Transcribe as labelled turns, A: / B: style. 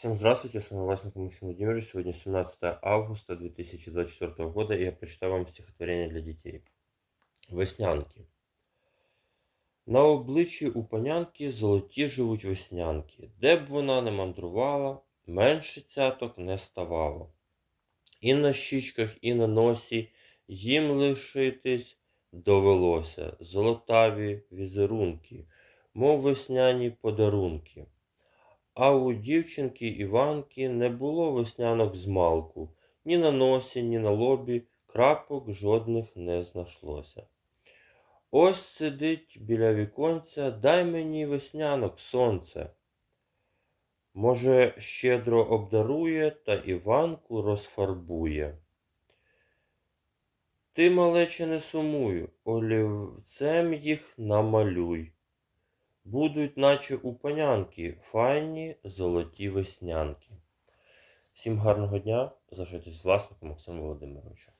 A: Всем здравствуйте, с вами Власенко Максим Владимирович. Сегодня 17 августа 2024 года, и я прочитаю вам стихотворение для детей. Веснянки. На обличчі у панянки золоті живуть веснянки. Де б вона не мандрувала, менше цяток не ставало. І на щічках, і на носі їм лишитись довелося золотаві візерунки, мов весняні подарунки. А у дівчинки Іванки не було веснянок з малку, ні на носі, ні на лобі крапок жодних не знайшлося. Ось сидить біля віконця, дай мені веснянок сонце. Може, щедро обдарує та Іванку розфарбує. Ти, малече, не сумуй, олівцем їх намалюй. Будуть, наче у панянки, файні золоті веснянки. Всім гарного дня. Залишайтесь з власником Максимом Володимировичем.